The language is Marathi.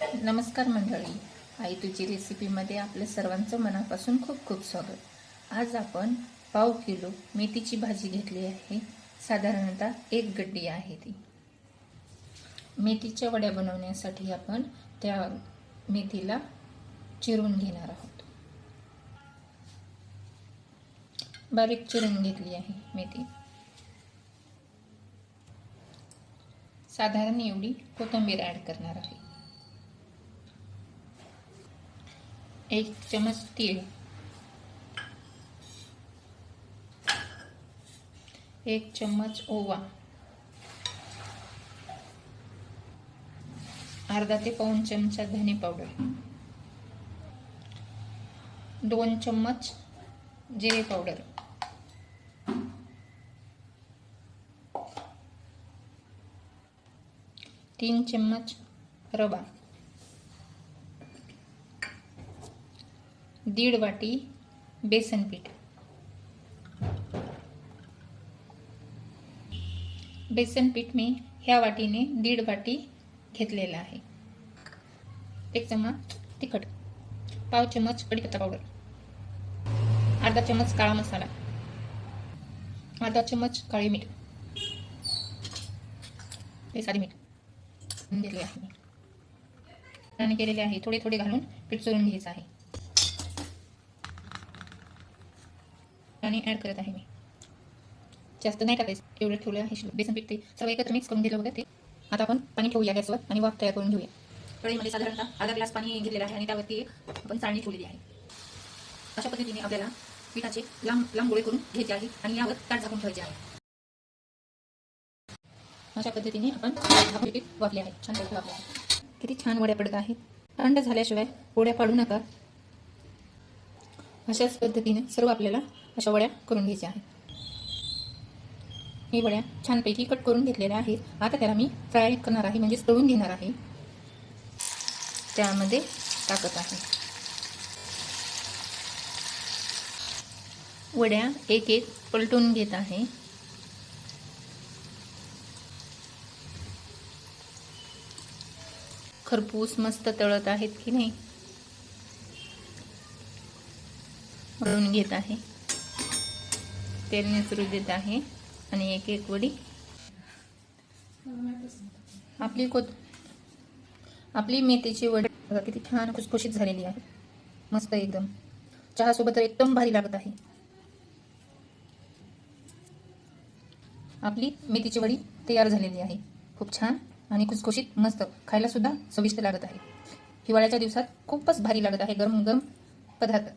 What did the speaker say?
नमस्कार मंडळी. आई तुझी रेसिपीमध्ये आपल्या सर्वांचं मनापासून खूप खूप स्वागत. आज आपण पाव किलो मेथीची भाजी घेतली आहे. साधारणतः एक गड्डी आहे ती. मेथीच्या वड्या बनवण्यासाठी आपण त्या मेथीला चिरून घेणार आहोत. बारीक चिरून घेतली आहे मेथी. साधारण एवढी कोथिंबीर ॲड करणार आहे. एक चमच तीळ. एक चम्मच ओवा. अर्धा ते पाऊण चमचा धने पावडर. दोन चम्मच जिरे पावडर. तीन चम्मच रवा. दीड वाटी बेसन पीठ. बेसन पीठ मी ह्या वाटीने दीड वाटी घेतलेलं आहे. एक चमच तिखट पाव चमच कढीपत्ता पावडर अर्धा चम्मच काळा मसाला अर्धा चम्मच काळी मीठ हे साधी मीठ घेतले आहे. आणि केलेले आहे थोडे थोडे घालून पीठ चोरून घ्यायचं आहे. आणि ॲड करत आहे मी. जास्त नाही टाकायचं. एवढं ठेवलं आहे बेसन पीठ ते सर्व एकत्र मिक्स करून दिलं होतं ते. आता आपण पाणी ठेवूया गॅसवर आणि वाफ तयार करून घेऊया. कढईमध्ये साधारणतः अर्धा ग्लास पाणी घेतलेलं आहे आणि त्यावरती एक आपण चाळणी ठेवलेली आहे. अशा पद्धतीने आपल्याला पिठाचे लांब लांब गोळे करून घ्यायचे आहे आणि यावर ताट झाकून ठेवायचे आहे. अशा पद्धतीने आपण पीठ वाफले आहे. छान वाफले आहे. किती छान वड्या पडत आहेत. थंड झाल्याशिवाय वड्या पाडू नका. अशाच पद्धतीने सर्व आपल्याला अशा वड्या करून घ्यायच्या आहेत. ही वड्या छानपैकी कट करून घेतलेल्या आहेत. आता त्याला मी फ्राय करणार आहे म्हणजे तळून घेणार आहे. त्यामध्ये टाकत आहे. वड्या एक एक पलटून घेत आहे. खरपूस मस्त तळत आहेत की नाही? उकळून घेत आहे. तेल निचरू देत आहे आणि एक एक वडी. आपली कोत आपली मेथीची वडी बघा किती छान खुसखुशीत झालेली आहे. मस्त एकदम. चहासोबत तर एकदम भारी लागत आहे. आपली मेथीची वडी तयार झालेली आहे. खूप छान आणि खुसखुशीत मस्त. खायला सुद्धा चविष्ट लागत आहे. हिवाळ्याच्या दिवसात खूपच भारी लागत आहे गरम गरम पदार्थ.